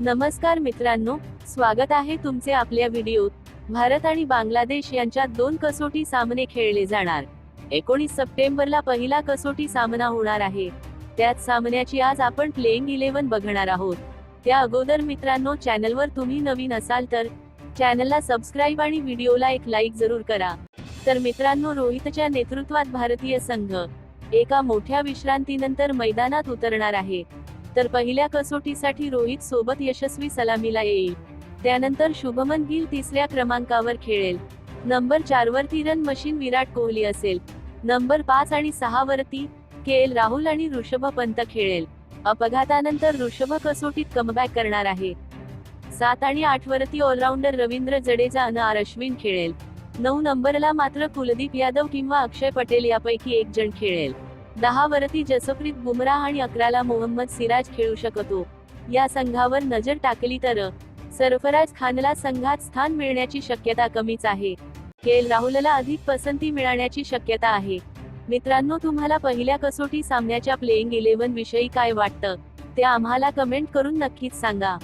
नमस्कार मित्रांनो स्वागत आहे तुमचे आपल्या व्हिडिओत. भारत आणि बांगलादेश यांच्यात दोन कसोटी सामने खेळले जाणार. एकोणीस सप्टेंबरला पहिला कसोटी सामना होणार आहे. त्याच सामन्याची आज आपण प्लेइंग इलेव्हन बघणार आहोत. त्या अगोदर मित्रांनो चॅनलवर तुम्ही नवीन असाल तर चॅनलला सबस्क्राईब आणि व्हिडिओला एक लाईक जरूर करा. तर मित्रांनो रोहितच्या नेतृत्वात भारतीय संघ एका मोठ्या विश्रांतीनंतर मैदानात उतरणार आहे. तर पहिल्या कसोटीसाठी रोहित सोबत यशस्वी सलामीला येईल. त्यानंतर शुभमन गिल तिसऱ्या क्रमांकावर खेळेल. नंबर चार वरती रन मशीन विराट कोहली असेल. नंबर पाच आणि सहा वरती के एल राहुल आणि ऋषभ पंत खेळेल. अपघातानंतर ऋषभ कसोटीत कमबॅक करणार आहे. सात आणि आठ वरती ऑलराऊंडर रवींद्र जडेजा अन आर अश्विन खेळेल. नऊ नंबरला मात्र कुलदीप यादव किंवा अक्षय पटेल यापैकी एक जण खेळेल. दहा वरती जसप्रीत बुमराह आणि अकराला मोहम्मद सिराज खेळू शकतो. या संघावर नजर टाकली तर सरफराज खानला संघात स्थान मिळण्याची शक्यता कमीच आहे. के एल राहुलला अधिक पसंती मिळण्याची शक्यता आहे. मित्रांनो तुम्हाला पहिल्या कसोटी सामन्याच्या प्लेइंग इलेव्हन विषयी काय वाटतं? ते आम्हाला कमेंट करून नक्कीच सांगा.